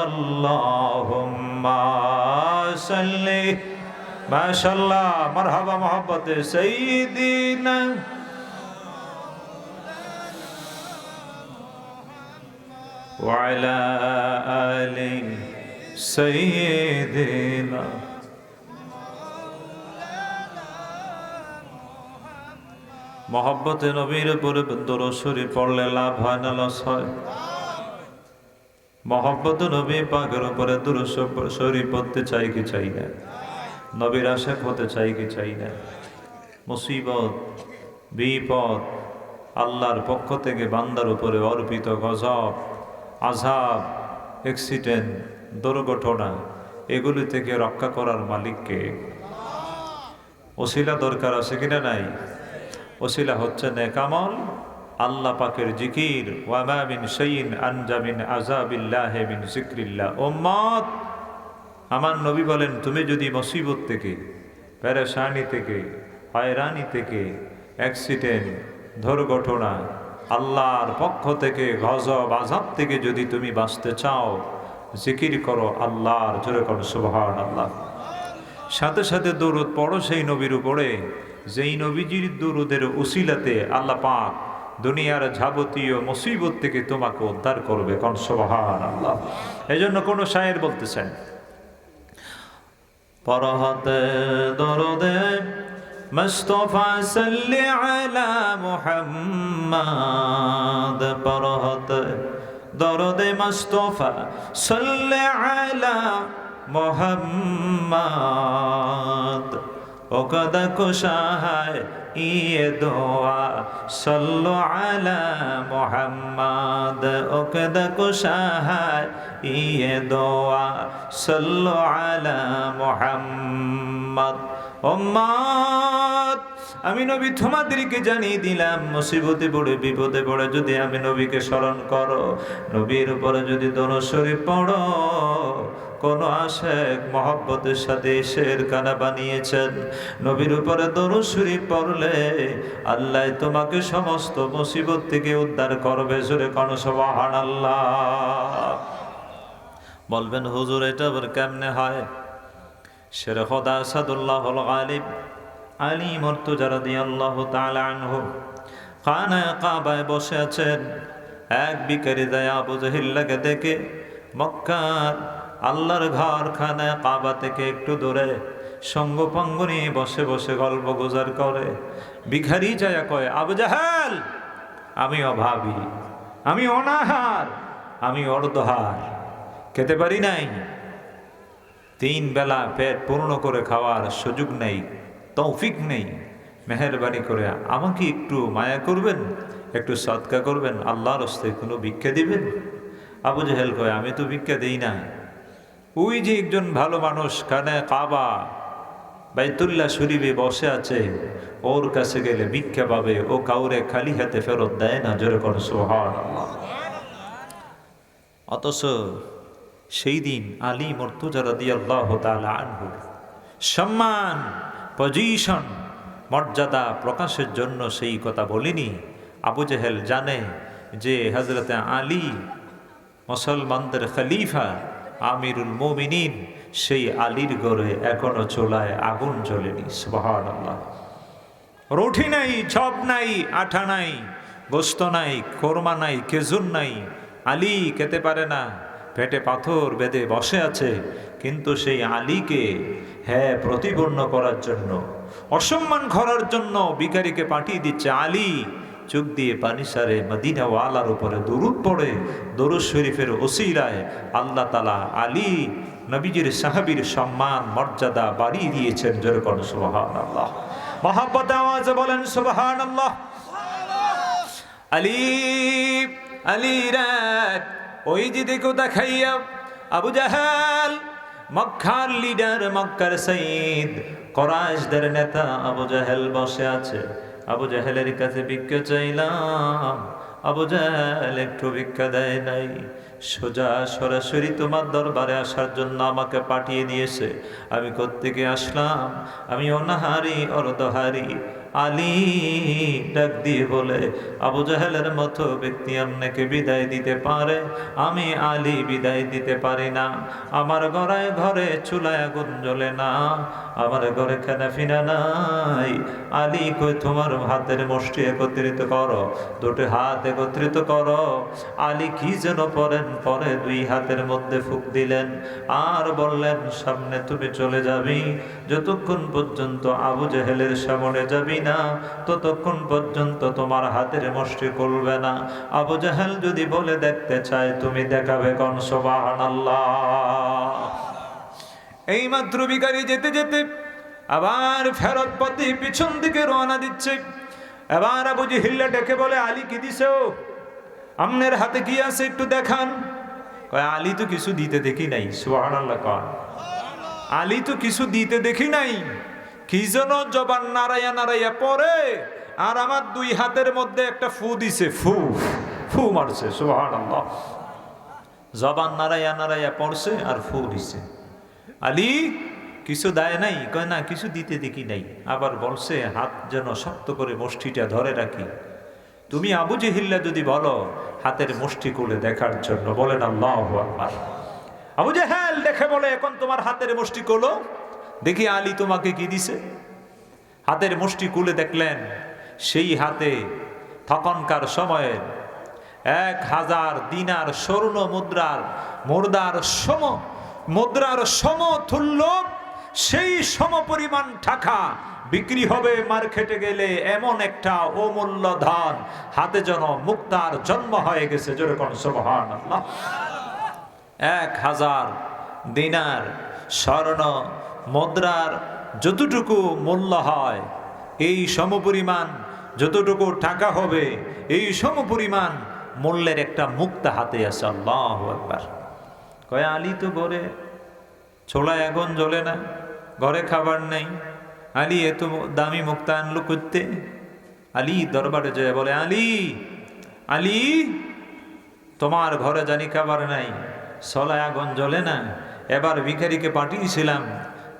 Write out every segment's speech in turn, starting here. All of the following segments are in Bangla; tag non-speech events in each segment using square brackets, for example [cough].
আল্লাহুম্মা সাল্লি মাশাআল্লাহ মারহাবা মোহাব্বতে সাইয়্যিদিনা وعلى آل سيدنا মহব্বতে নবীর উপরে দরশরী পড়লে লাভ হয় না লস হয় মহব্বত নবী পাকের উপরে দূরশরী পড়তে চাই কি চাই না? নবীর আশেক হতে চাই কি চাই না? মুসিবত, বিপদ, আল্লাহর পক্ষ থেকে বান্দার উপরে অর্পিত গজব আজাব অ্যাক্সিডেন্ট দুর্ঘটনা, এগুলি থেকে রক্ষা করার মালিককে। ওসিলা দরকার আছে কিনা নাই? ওসিলা হচ্ছে নেকামল আল্লাহ পাকের জিকির আনজামিন মিন আমার নবী বলেন, তুমি যদি মুসিবত থেকে প্যারেশানি থেকে, হয়রানি থেকে, অ্যাক্সিডেন্ট, দুর্ঘটনা, আল্লাহর পক্ষ থেকে গজব আজাব থেকে যদি তুমি বাঁচতে চাও, জিকির করো আল্লাহর জোরে করো সুবহান আল্লাহ সাথে সাথে দৌড় পড়ো সেই নবীর উপরে, যেই নবীজির দৌড়দের উসিলাতে আল্লাহ পাক দুনিয়ার যাবতীয় মুসিবত থেকে তোমাকে উদ্ধার করবে, কন সুবহান আল্লাহ এই জন্য কোনো শায়ের বলতেছেন, পরহতে দরদে মুস্তফা সাল্লি আলা মুহাম্মাদ, পরহতে দরদে মুস্তফা সাল্লি আলা মোহাম্মদ। ওকদ কুশাহায় ইয়ে দোয়া, সল্লু আলা মোহাম্মদ। ওকদ কুশাহায় ইয়ে দোয়া, সল্লু আলা মোহাম্মদ। ওম্মদ আমি নবী তোমাদেরকে জানিয়ে দিলাম, মুসিবতে পড়ে, বিপদে পড়ে যদি আমি নবীকে স্মরণ করো, নবীর উপরে যদি দনশরী পড়ো কোন আশেক মহব্বতের সাথে শের কানা বানিয়েছেন। নবীর উপরে দরুশরী পড়লে আল্লাহ তোমাকে সমস্ত মুসিবত থেকে উদ্ধার করবে। জোরে কোন সবাহান আল্লাহ বলবেন, হুজুর, এটা আবার কেমনে হয়? শের খোদা সাদুল্লাহ গালিব আলী মর্তুজারা দিয়ে আল্লাহ তাআলা আনহু খানায় কাবায় বসে আছেন। এক বিকারি দেয় আবু জাহিল্লাকে দেখে মক্কার আল্লাহর ঘর খানায় কাবা থেকে একটু দূরে সঙ্গপাঙ্গ নিয়ে বসে বসে গল্প গুজার করে। ভিখারি যায় কয়, আবু জাহাল আমি অভাবী আমি অনাহার, আমি অর্ধহার, খেতে পারি নাই। তিন বেলা পেট পূর্ণ করে খাওয়ার সুযোগ নেই, তৌফিক নেই। মেহরবানি করে আমাকে একটু মায়া করবেন, একটু সৎকা করবেন, আল্লাহর হস্তে কোনো ভিক্ষা দিবেন? আবু জাহেল কয়, আমি তো ভিক্ষা দিই না ওই যে একজন ভালো মানুষ, কানে কাবা, বাইতুল্লাহ শরীফে বসে আছে, ওর কাছে গেলে ভিক্ষা পাবে, ও কাউরে খালি হাতে ফেরত দেয় না, জোরে করে অথচ সেই দিন আলী মর্তুজা সম্মান পজিশন মর্যাদা প্রকাশের জন্য সেই কথা বলিনি। আবু জেহেল জানে যে হজরতে আলী মুসলমানদের খলিফা আমিরুল মোমিনিন, সেই আলীর গড়ে এখনও চোলায় আগুন জ্বলেনি সুবহান আল্লাহ রুটি নাই ছপ নাই, আঠা নাই, গোস্ত নাই, কোরমা নাই, খেজুর নাই, আলী খেতে পারে না, পেটে পাথর বেঁধে বসে আছে, কিন্তু সেই আলীকে হ্যাঁ প্রতিপন্ন করার জন্য, অসম্মান করার জন্য বিকারীকে পাঠিয়ে দিচ্ছে আলী। চোখ দিয়ে পানি সারে মদিনা ওয়ালার উপরে দরুদ পড়ে, দরুদ শরীফের ওসিরায় আল্লাহ তালা আলী নবীজির সাহাবীর সম্মান, মর্যাদা বাড়িয়ে দিয়েছেন যেরকম সুবহান আল্লাহ মহাব্বত আওয়াজে বলেন সুবহান আল্লাহ আলী আলী রাত ওই যে দেখো দেখাইয়া আবু জাহাল, মক্কার লিডার মক্কার সঈদ, করাইশদের নেতা আবু জাহেল বসে আছে। আবু জাহেলের কাছে ভিক্ষা চাইলাম। আবু জাহেল একটু ভিক্ষা দেয় নাই। সোজা সরাসরি তোমার দরবারে আসার জন্য আমাকে পাঠিয়ে দিয়েছে। আমি কোত্থেকে আসলাম? আমি অনাহারি, অর্ধহারি। আলী ডাক দিয়ে বলে, আবু জাহেলের মতো ব্যক্তি আপনাকে বিদায় দিতে পারে? আমি আলী বিদায় দিতে পারি না। আমার ঘরে ঘরে চুলায় আগুন জ্বলে না। আমার ঘরে খানা ফিনা নাই। আলী কই, তোমার হাতের মুষ্টি একত্রিত করো, দুটি হাত একত্রিত করো। আলী কি যেন পরেন, পরে দুই হাতের মধ্যে ফুক দিলেন আর বললেন, সামনে তুমি চলে যাবি। যতক্ষণ পর্যন্ত আবু জেহেলের সামনে যাবি না, ততক্ষণ পর্যন্ত তোমার হাতের মুষ্টি করবে না। আবু জাহেল যদি বলে দেখতে চায়, তুমি দেখাবে কন, সুবহানাল্লাহ। এই মাত্র বিকারি যেতে যেতে আবার ফেরত পথে পিছন দিকে রওনা দিচ্ছে। এবার আবু হিল্লা ডেকে বলে, আলী, কি দিছে? আমনের হাতে কি আছে একটু দেখান। কয়, আলী তো কিছু দিতে দেখি নাই, সুবহানাল্লাহ কন। আলী তো কিছু দিতে দেখি নাই। কি যেন জবান নাড়াইয়া নাড়াইয়া পরে আর আমার দুই হাতের মধ্যে একটা ফু দিছে, ফু ফু মারছে জবান নাড়াইয়া নাড়াইয়া পড়ছে আর ফু দিছে। আলী কিছু দেয় নাই, কয় না, কিছু দিতে দেখি নাই। আবার বলছে, হাত যেন শক্ত করে মুষ্টিটা ধরে রাখি। তুমি আবু জেহিল্লা যদি বলো, হাতের মুষ্টি খুলে দেখার জন্য আল্লাহ আকবার। আবু জাহেল দেখে বলে, এখন তোমার হাতের মুষ্টি কোলো দেখি আলী তোমাকে কি দিছে? হাতের মুষ্টি কুলে দেখলেন, সেই হাতে তখনকার সময়ে এক হাজার দিনার স্বর্ণ মুদ্রার মুর্দার সম, মুদ্রার সমতুল্য, সেই সম পরিমাণ টাকা বিক্রি হবে মার্কেটে গেলে এমন একটা অমূল্য ধন। হাতে যেন মুক্তার জন্ম হয়ে গেছে যেরকম সুবহান এক হাজার দিনার স্বর্ণ মুদ্রার যতটুকু মূল্য হয়, এই সমপরিমাণ যতটুকু টাকা হবে, এই সমপরিমাণ মূল্যের একটা মুক্তা হাতে আছে, আল্লাহ একবার কয়, আলী তো ঘরে ছোলায় আগুন জ্বলে না, ঘরে খাবার নেই। আলী এত দামি মুক্তা আনলো করতে? আলী দরবারে যায়, বলে, আলী আলী, তোমার ঘরে জানি খাবার নাই সলায় আগুন জ্বলে না। এবার ভিখারিকে পাঠিয়েছিলাম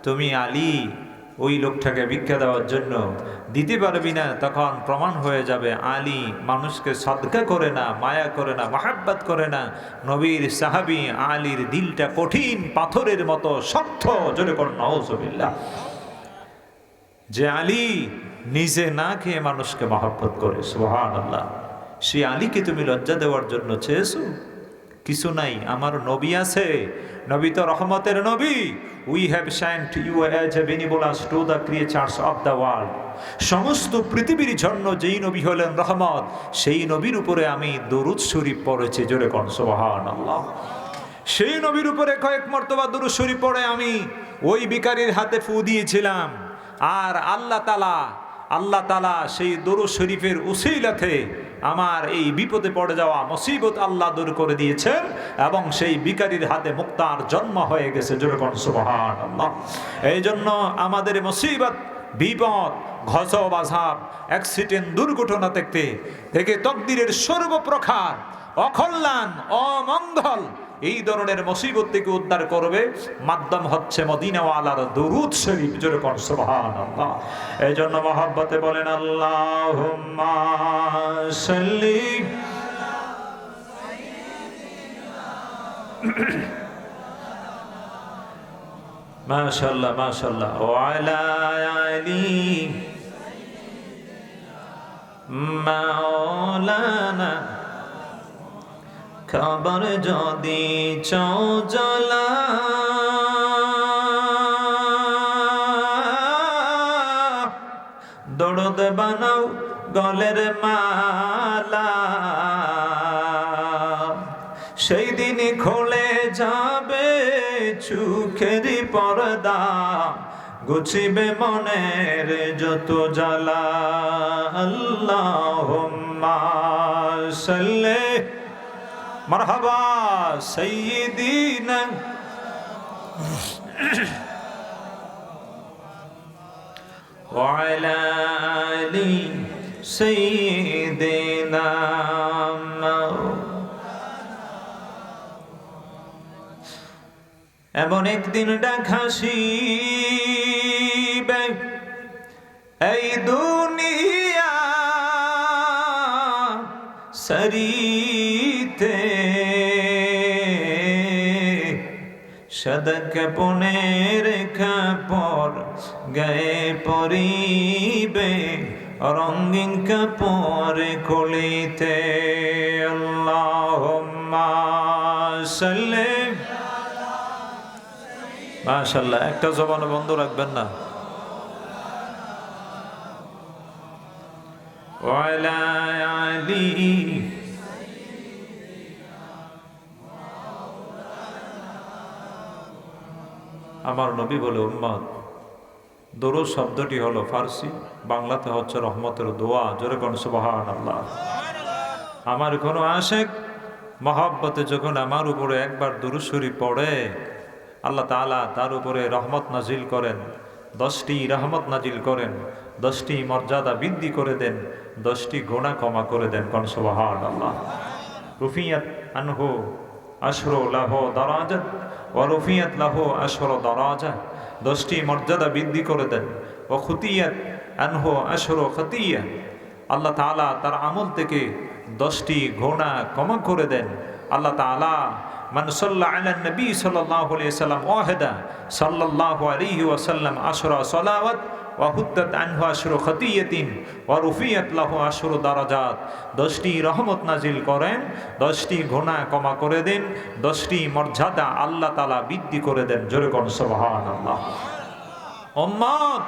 তুমি আলী, ওই লোকটাকে ভিক্ষা দেওয়ার জন্য। দিতে পারবি না, তখন প্রমাণ হয়ে যাবে, আলী মানুষকে সদকা করে না, মায়া করে না, মাহাব্বাত করে না। নবীর সাহাবি আলীর দিলটা কঠিন পাথরের মতো শক্ত, জোরে কর নওজবিল্লাহ। যে আলী নিজে না খেয়ে মানুষকে মহাব্বত করে সুহান আল্লাহ সেই আলীকে তুমি লজ্জা দেওয়ার জন্য চেয়েছো? কিছু নাই, আমার নবী আছে নবী তো রহমতের নবী। We have sent you as a benevolence to the creatures of the world সমস্ত পৃথিবীর জন্য যেই নবী হলেন রহমত, সেই নবীর উপরে আমি দরুদ শরীফ পড়েছি, জোরে কন সুবহান আল্লাহ সেই নবীর উপরে কয়েক মর্তবা দরুদ শরীফ পড়ে আমি ওই বিকারীর হাতে ফু দিয়েছিলাম। আর আল্লাহ তালা আল্লাহ তালা সেই দরু শরীফের উসিলাতে আমার এই বিপদে পড়ে যাওয়া মুসিবত আল্লাহ দূর করে দিয়েছেন এবং সেই বিকারীর হাতে মুক্তার জন্ম হয়ে গেছে। এই জন্য আমাদের মুসিবত, বিপদ ঘসব আসাব অ্যাক্সিডেন্ট, দুর্ঘটনা দেখতে থেকে তকদিরের সর্বপ্রকার অকল্যাণ, অমঙ্গল এই ধরনের মুসিবত থেকে উদ্ধার করবে। মাধ্যম হচ্ছে মদিনাওয়ালার দরুদ শরীফ। যেরকম সুবহানাল্লাহ। এই জন্য মহব্বতে বলেন, আল্লাহুম্মা সাল্লি [clears throat] মাশাআল্লাহ মাশাআল্লাহ। ওয়া আলা আলি মাওলানা খবর যদি চৌজলা দৌড়দ বানাও গলের মালা। সেই দিন খোলে যাবে চুখেরি পর্দা, গুছিবে মনের যত জ্বালা। আল্লাহ সাল্লে মারহাবা সৈয়দিনা وعلى آل سيدنا এমন একদিন ডাক হাসিবে এই দুনিয়া সদক পুনের কাপড় গায়ে পরিবে রঙিন কাপড় কলিতে মাশাল্লাহ একটা জবান বন্ধ রাখবেন না। ওয়ালা আলী আমার নবী বলে উম্মত দরুদ শব্দটি হলো ফার্সি, বাংলাতে হচ্ছে রহমতের দোয়া। জোরে কোন আল্লাহ আমার কোনো আশেক মহাব্বতে যখন আমার উপরে একবার দুরুসুরি পড়ে, আল্লাহ তাআলা তার উপরে রহমত নাজিল করেন, দশটি রহমত নাজিল করেন, দশটি মর্যাদা বৃদ্ধি করে দেন, দশটি গোনা ক্ষমা করে দেন। কোন সুবহান আল্লাহ রুফিয়াত আনহু আশরো লাহ দরাজাত ও রুফিয়াত লাহ আশর দরাজা, দশটি মর্যাদা বৃদ্ধি করে দেন। ও খুতিয়াত আনহ আশর খতিয়া, আল্লাহ তালা তার আমল থেকে দশটি ঘোড়া কমা করে দেন। আল্লাহ তালা মানসল্লাহ নবী আলাইহি সাল্লাম ওয়াহিদা সাল্লাহ আলী ওয়াসাল্লাম আশরা সালাওয়াত ওয়াহুদ্দাত আনহু আশরু খতিয়াতিন ওয়া রুফিয়াত লাহু আশরু দারাজাত। দশটি রহমত নাজিল করেন, দশটি ঘোড়া ক্ষমা করে দেন, দশটি মর্যাদা আল্লাহ তাআলা বৃদ্ধি করে দেন। জোরে কোন সুবহানাল্লাহ। উম্মত,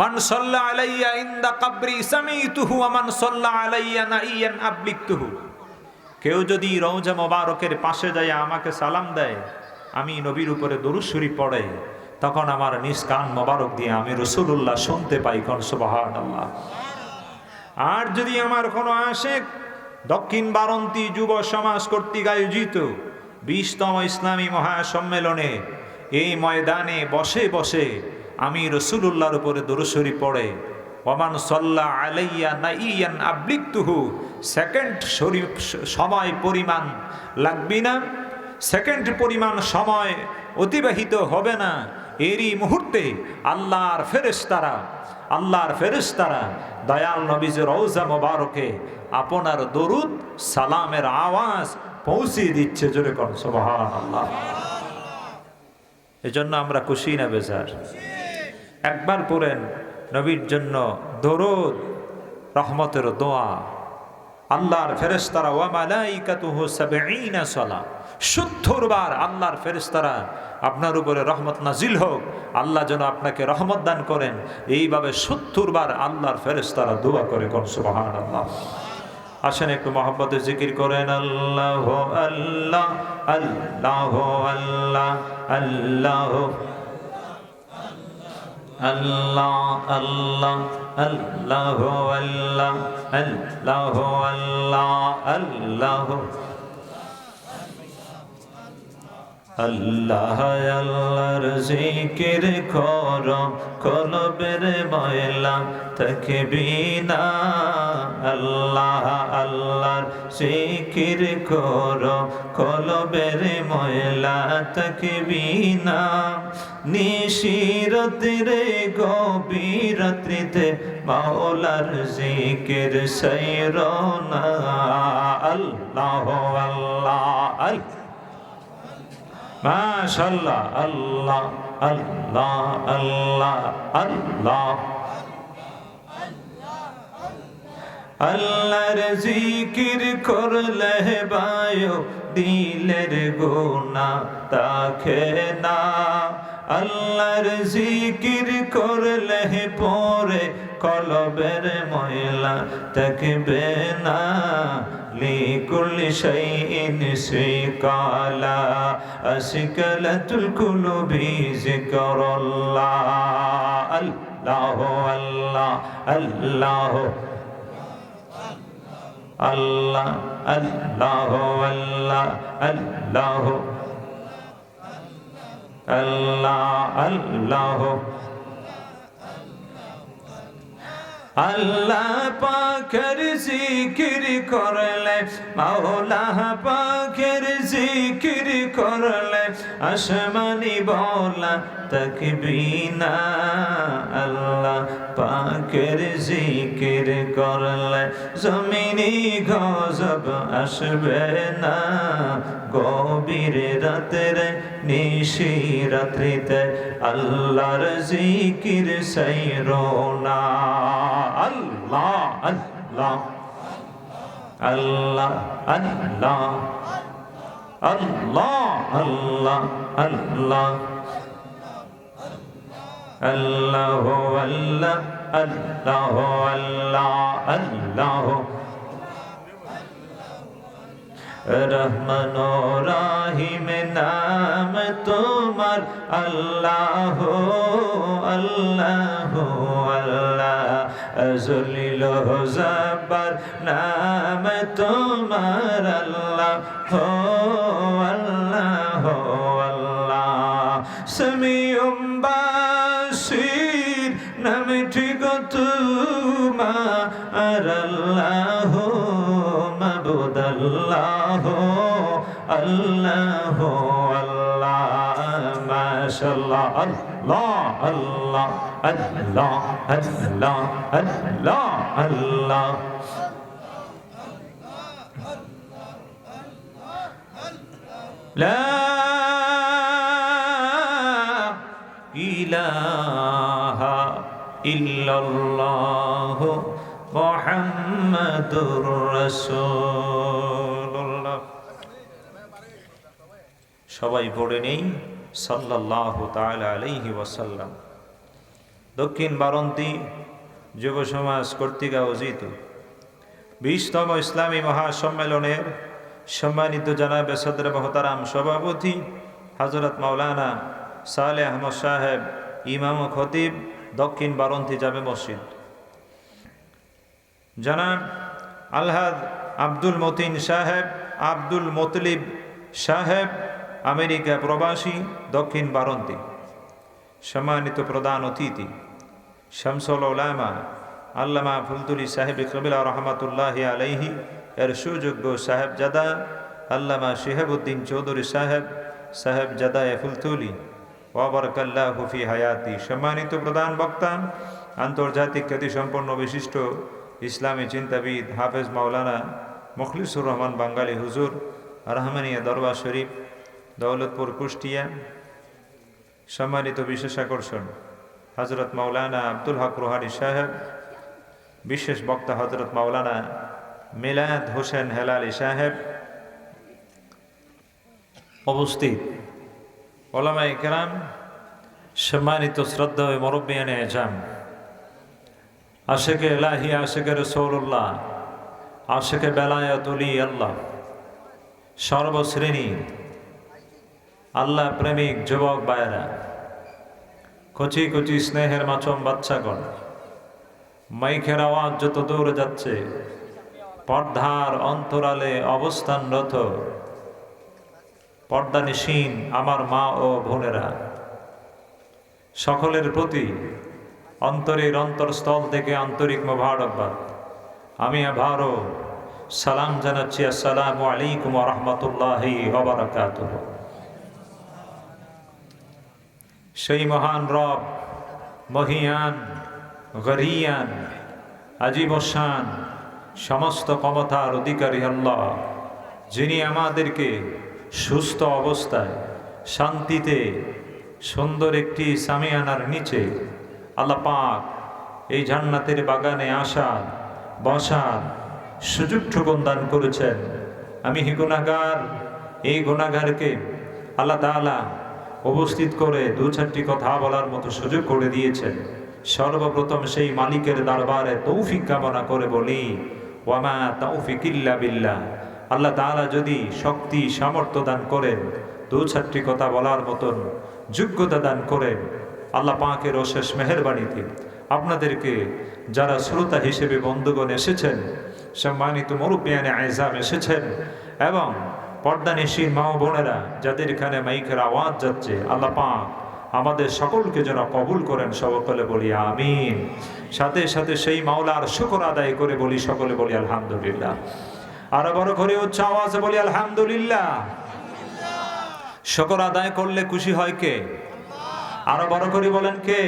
মান সাল্লা আলাইয়া ইনদা কবরি সামিতুহু ওয়া মান সাল্লা আলাইয়া নাইয়ান আবলিকতুহু কেউ যদি রওজা মোবারকের পাশে যায় আমাকে সালাম দেয়, আমি নবীর উপরে দরুশ্বরী পড়ে তখন আমার নিজ কান মোবারক দিয়ে আমি রসুল্লাহ শুনতে পাই, কোন সুবাহান আল্লাহ আর যদি আমার কোনো আশেক দক্ষিণ বারন্তী যুব সমাজ কর্তৃক আয়োজিত বিশতম ইসলামী মহাসম্মেলনে এই ময়দানে বসে বসে আমি রসুলুল্লাহর উপরে দরুশ্বরী পড়ে, ওমান সল্লা আলাইয়া না ইয়ান আবলিকতুহু সেকেন্ড শরীফ সময় পরিমাণ লাগবে না, সেকেন্ড পরিমাণ সময় অতিবাহিত হবে না এরই মুহূর্তে আল্লাহর ফেরেশতারা আল্লাহর ফেরেশতারা দয়াল নবীজের রৌজা মোবারকে আপনার দরুদ, সালামের আওয়াজ পৌঁছে দিচ্ছে জোরে কর সুবহান আল্লাহ এজন্য আমরা খুশি না বেজার। একবার পড়েন নবীর জন্য দরুদ, রহমতের দোয়া। আল্লাহর ফেরেশতারা, ওয়া মালাইকাতুহু সাবঈনা সালা সত্তর বার আল্লাহর ফেরেশতারা আপনার উপরে রহমত নাজিল হোক। আল্লাহ যেন আপনাকে রহমত দান করেন। এইভাবে সত্তর আল্লাহর ফেরেশতারা দোয়া করে কোন, সুবহানাল্লাহ। আসেন একটু মহব্বতে জিকির করেন, আল্লাহ আল্লাহ আল্লাহ আল্লাহ আল্লাহ আল্লাহ আল্লাহ আল্লাহ আল্লাহ আল্লাহ আল্লাহ আল্লাহ আল্লাহ আল্লাহর জিকির কর কলবের ময়লা থাকবি না আল্লাহ আল্লাহর জিকির কর কলবের ময়লা থাকবি না নিশিরতের গভীরত্রিতে মাওলার জিকির সৈরনা আল্লাহ আল্লাহ আল্লাহ মাশাল্লাহ, আল্লাহ আল্লাহ আল্লাহ আল্লাহ। আল্লাহর জিকির করলে বায়ু দিলের গোনা তাকে না। আল্লাহর জিকির করলে পরে, কলবের ময়লা থাকবে না। لكل شيء سقالا أسكلت القلوب ذكر الله الله الله. الله الله الله الله. الله الله. আল্লাহ পাখের জিকির করলে মাওলা পাখের জিকির করলে। আসমানি বলা তকবিনা আল্লাহ পাকের জিকির করলে জমিনি গজব আসবে না। গভীর রাতের নিশি রাত্রিতে আল্লাহর জিকির সাইরোনা আল্লাহ আল্লাহ আল্লাহ আল্লাহ। আল্লাহ আল্লাহ আল্লাহ। আল্লাহ আল্লাহ আল্লাহ আল্লাহ আল্লাহ। রহমান রাহিম নাম তোমার, আল্লাহ আল্লাহ আল্লাহ। জলিল জব্বার নাম তোমার আল্লাহ, হো আল্লাহ আল্লাহ। সমিয়ম বাসির নামটি তোমার আল্লাহ, মাবুদ আল্লাহ আল্লাহ মাশাল্লাহ আল্লাহ আল্লাহ আল্লাহ আল্লাহ আল্লাহ আল্লাহ لا إله إلا الله محمد رسول الله সবাই পড়ে নেই সাল্লাহ আলাইহি ওয়াসাল্লাম। দক্ষিণ বারন্তি যুব সমাজ কর্তৃক আয়োজিত বিশতম ইসলামী মহাসম্মেলনের সম্মানিত জানাবে সদর মহতারাম সভাপতি হজরত মাওলানা সালে আহমদ সাহেব, ইমাম খতিব, দক্ষিণ বারন্তি জামে মসজিদ। জানাব আলহাদ আব্দুল মতিন সাহেব, আব্দুল মতলিব সাহেব আমেরিকা প্রবাসী, দক্ষিণ বারন্তি। সম্মানিত প্রধান অতিথি, শামসুল ওলামা আল্লামা ফুলতুলি সাহেব কবিলা রহমাতুল্লাহ আলাইহি, এর সুযোগ্য সাহেবজাদা, আল্লামা শিহাবুদ্দিন চৌধুরী সাহেব, সাহেবজাদা এ ফুলতুলি। ওয়াবারকাল্লাহ হুফি হায়াতি। সম্মানিত প্রধান বক্তা, আন্তর্জাতিক খ্যাতিসম্পন্ন বিশিষ্ট ইসলামী চিন্তাবিদ হাফেজ মাওলানা মুখলিসুর রহমান বাঙ্গালী হুজুর, রহমানিয়া দরবার শরীফ দৌলতপুর কুষ্টিয়া, সম্মানিত বিশেষ আকর্ষণ হজরত মাওলানা আব্দুল হক রোহানি সাহেব, বিশেষ বক্তা হজরত মাওলানা মিলাদ হোসেন হেলালি সাহেব অবস্থিত ওলামাই কেরাম, সম্মানিত শ্রদ্ধা ও মরব্বিয়ানে এজাম। আশেকে এলাহি আশেকে রসৌল্লাহ আশেকে বেলায়াতুলি আল্লাহ সর্বশ্রেণী আল্লাহ প্রেমিক, যুবক বায়রা কচি কচি স্নেহের মাচম বাচ্চাগণ, মাইকের আওয়াজ যত দূরে যাচ্ছে, পর্দার অন্তরালে অবস্থানরত পর্দানিসীন আমার মা ও বোনেরা, সকলের প্রতি অন্তরের অন্তরস্থল থেকে আন্তরিক মোবারকবাদ। আমি আবারও সালাম জানাচ্ছি, আসসালামু আলাইকুম রহমতুল্লাহি ওবরাকাতুহ সেই মহান রব, মহিয়ান, গরিয়ান, আজীবসান, সমস্ত ক্ষমতার অধিকারী আল্লাহ, যিনি আমাদেরকে সুস্থ অবস্থায়, শান্তিতে, সুন্দর একটি সামিয়ানার নিচে আল্লাহ পাক এই জান্নাতের বাগানে আসার বসার সুযোগটুকুন দান করেছেন। আমি হি গুণাগার এই গুণাগারকে আল্লাহ তাআলা উপস্থিত করে দু চারটি কথা বলার মতো সুযোগ করে দিয়েছেন। সর্বপ্রথম সেই মালিকের দরবারে তৌফিক কামনা করে বলি, ওয়ামা তৌফিক ইল্লা আল্লাহ তাআলা যদি শক্তি, সামর্থ্য দান করেন, দু চারটি কথা বলার মতন যোগ্যতা দান করেন, আল্লাহ পাকের অশেষ মেহরবানিতে আপনাদেরকে যারা শ্রোতা হিসেবে বন্ধুগণ এসেছেন, সম্মানিত মরুপিয়ানে আইজাম এসেছেন এবং পর্দানিসীর মা ও বোনেরা, যাদের এখানে মাইকের আওয়াজ যাচ্ছে, আল্লাহ পাক আমাদের সকলকে যেন কবুল করেন সকলে বলি আমিন। সাথে সাথে সেই মাওলার শুকর আদায় করে বলি, সকলে বলি আলহামদুলিল্লাহ। আরও বড় করে উচ্চ আওয়াজে বলি আলহামদুলিল্লাহ। শকর আদায় করলে খুশি হয় কে? আরও বড় করে বলেন কে?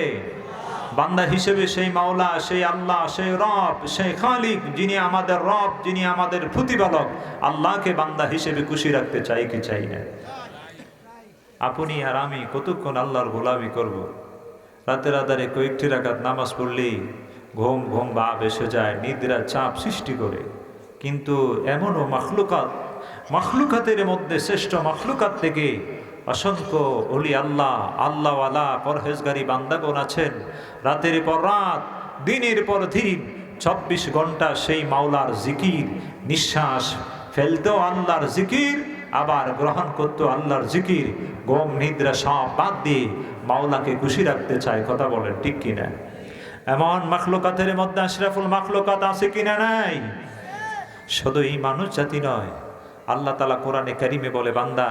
বান্দা হিসেবে সেই মাওলা, সেই আল্লাহ, সেই রব, সেই খালিক যিনি আমাদের রব, যিনি আমাদের প্রতিপালক, আল্লাহকে বান্দা হিসেবে খুশি রাখতে চাই কি চাই না আপনি আর আমি কতক্ষণ আল্লাহর গোলামি করব। রাতের আধারে কয়েকটি রাকাত নামাজ পড়লেই ঘুম ঘুম ভাব এসে যায়, নিদ্রা, চাপ সৃষ্টি করে কিন্তু এমনও মাখলুকাত, মাখলুকাতের মধ্যে শ্রেষ্ঠ মাখলুকাত থেকে অসংখ্য অলি আল্লাহ, আল্লাহওয়ালা পরহেজগারি বান্দাগণ আছেন। রাতের পর রাত, দিনের পর দিন, চব্বিশ ঘণ্টা সেই মাওলার জিকির, নিঃশ্বাস ফেলতেও আল্লাহর জিকির, আবার গ্রহণ করতো আল্লাহর জিকির গম নিদ্রা সব বাদ দিয়ে মাওলাকে খুশি রাখতে চায়, কথা বলেন, ঠিক কিনা এমন মাখলুকাতের মধ্যে আশরাফুল মাখলোকাত আছে কিনা নাই? শুধু এই মানুষ জাতি নয়, আল্লাহ তালা কোরআনে কারিমে বলে, বান্দা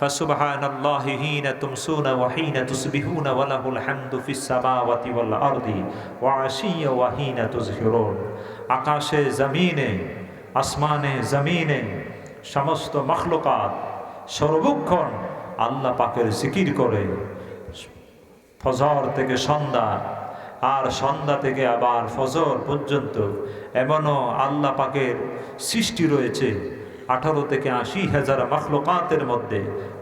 فسبحان الله حين تمسون وحين تصبحون وله الحمد في السماوات والأرض وعشيا وحين تظهرون আকাশে জমিনে আসমানে জমিনে সমস্ত মখলুকাত সর্বক্ষণ আল্লাহ পাকের জিকির করে ফজর থেকে সন্ধ্যা আর সন্ধ্যা থেকে আবার ফজর পর্যন্ত এমনও আল্লাহ পাকের সৃষ্টি রয়েছে আঠারো থেকে আশি হাজার মখলকাতের মধ্যে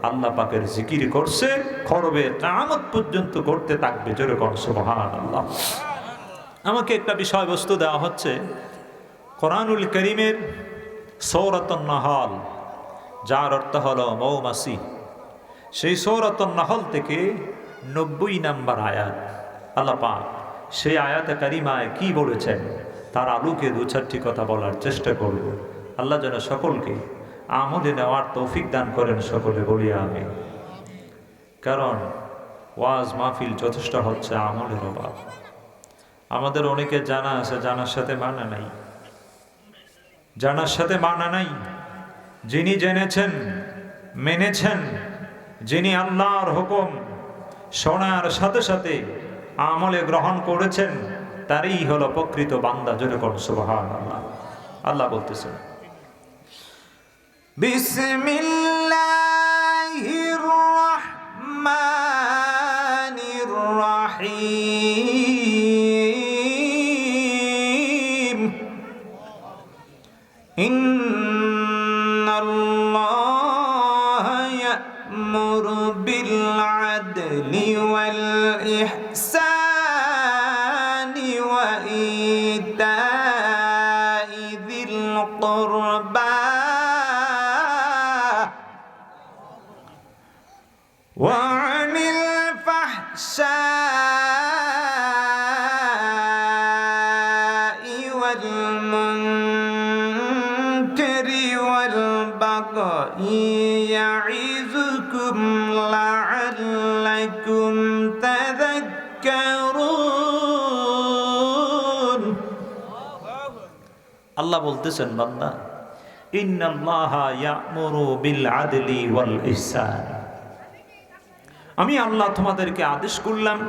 আল্লাহ পাকের জিকির করছে, খরবে কামত পর্যন্ত করতে থাকবে। যেরকম সুবহান আল্লাহ আমাকে একটা বিষয়বস্তু দেওয়া হচ্ছে। কোরআনুল করিমের সৌরতন নহল, যার অর্থ হলো মৌমাসি সেই সৌরতন নহল থেকে নব্বই নাম্বার আয়াত। আল্লাহ পাক সেই আয়াতে কারিমায় কি বলেছেন? তার আলুকে দু চারটি কথা বলার চেষ্টা করব। আল্লাহ যেন সকলকে আমলে নেওয়ার তৌফিক দান করেন সকলে বলিয়া আমি কারণ ওয়াজ মাহফিল যথেষ্ট হচ্ছে আমলের অভাব। আমাদের অনেকে জানা আছে, জানার সাথে মানা নাই। জানার সাথে মানা নাই। যিনি জেনেছেন, মেনেছেন, যিনি আল্লাহর হুকুম শোনার সাথে সাথে আমলে গ্রহণ করেছেন, তারই হলো প্রকৃত বান্দা যেরকম আল্লাহ আল্লাহ বলতেছেন بسم الله الرحمن والمنكر والبغي يعظكم لعلكم تذكرون আল্লাহ বলতেছেন বান্দা ইন্নাল্লাহ ইয়ামুরু বিল আদলি ওয়াল ইহসান আমি আল্লাহ তোমাদেরকে আদেশ করলাম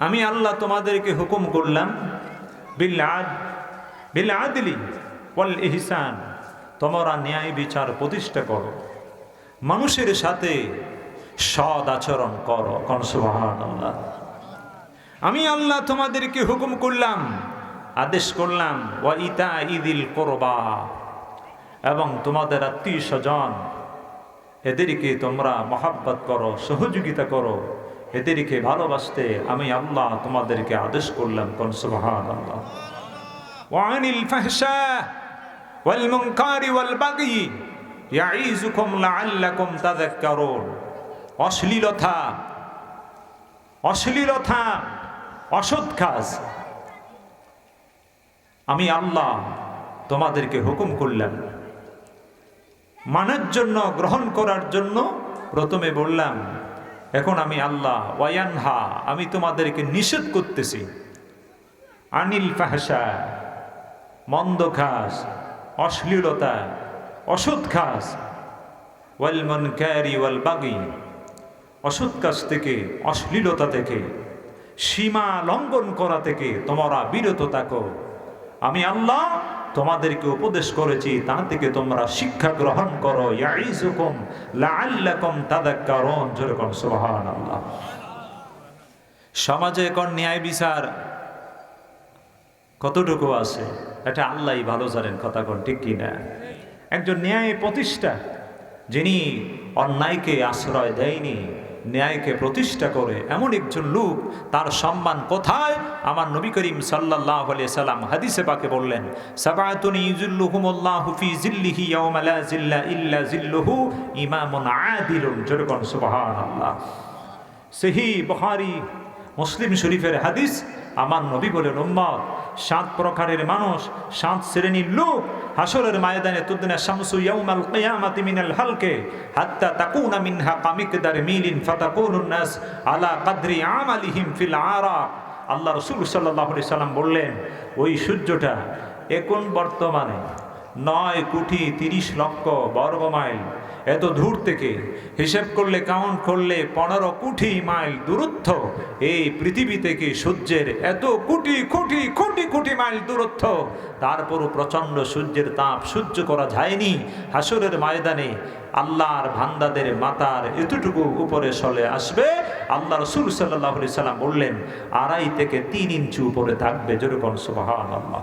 আমি আল্লাহ তোমাদেরকে হুকুম করলাম বিল আদ বিল আদলি ওয়াল ইহসান তোমরা ন্যায় বিচার প্রতিষ্ঠা করো। মানুষের সাথে সৎ আচরণ করো, কোন সুবহানাল্লাহ। আমি আল্লাহ তোমাদেরকে হুকুম করলাম, আদেশ করলাম ওয়া ইতা ইদিল করবা, এবং তোমাদের আত্মীয় স্বজন এদেরকে তোমরা মহাব্বত করো, সহযোগিতা করো, এদেরকে ভালোবাসতে আমি আল্লাহ তোমাদেরকে আদেশ করলাম, কোন সুবহান আল্লাহ ওয়াল মুনকারি ওয়াল বাগি ইয়াইজুকুম লাআল্লাকুম তাযাক্কারুন অশ্লীলতা অশ্লীলতা, অসৎ কাজ। আমি আল্লাহ তোমাদেরকে হুকুম করলাম। মানার জন্য, গ্রহণ করার জন্য প্রথমে বললাম, এখন আমি আল্লাহ, ওয়ায়ানহা, আমি তোমাদেরকে নিষেধ করতেছি। আনিল ফাহসা মন্দ খাস অশ্লীলতা, অসৎ খাস ওয়াল মনকারি ওয়াল বাগি, অসৎ কাজ থেকে, অশ্লীলতা থেকে, সীমা লঙ্ঘন করা থেকে তোমরা বিরত থাকো। আমি আল্লাহ তোমাদেরকে উপদেশ করেছি তা থেকে তোমরা শিক্ষা গ্রহণ করো। সমাজে কোন ন্যায় বিচার। কতটুকু আছে? এটা আল্লাহই ভালো জানেন, কথা কোন ঠিক কি না একজন ন্যায় প্রতিষ্ঠা, যিনি অন্যায়কে আশ্রয় দেয়নি, ন্যায়কে প্রতিষ্ঠা করে এমন একজন লোক, তার সম্মান কোথায়? আমার নবী করিম সাল্লাহ সাল্লাম হাদিসে পাকে বললেন সেহি বহারি মুসলিম শরীফের হাদিস, আমার নবী বলেন, উম্মত, সাত প্রকারের মানুষ, সাত শ্রেণির লোক হাসরের ময়দানে তুদিনা শামসু ইয়াউমাল কিয়ামাতি মিনাল হালকে হাত্তা তাকুনা মিনহা কামিকদার মিলিন ফাতাকুনুন নাস আলা কাদরি আমালিহিম ফিল আরাক আল্লাহ রসুল সাল্লাহ আলি সাল্লাম বললেন, ওই সূর্যটা এখন বর্তমানে নয় কোটি তিরিশ লক্ষ বর্গ মাইল এত দূর থেকে হিসেব করলে কাউন্ট করলে পনেরো কোটি মাইল দূরত্ব। এই পৃথিবী থেকে সূর্যের এত কোটি কোটি কোটি কোটি মাইল দূরত্ব। তারপরও প্রচণ্ড সূর্যের তাপ সহ্য করা যায়নি। হাসরের ময়দানে আল্লাহর ভান্দাদের মাতার এতটুকু উপরে চলে আসবে। আল্লাহ রসুল সাল্লাহ সাল্লাম বললেন, আড়াই থেকে তিন ইঞ্চি উপরে থাকবে। যেরকম সুবাহ আল্লাহ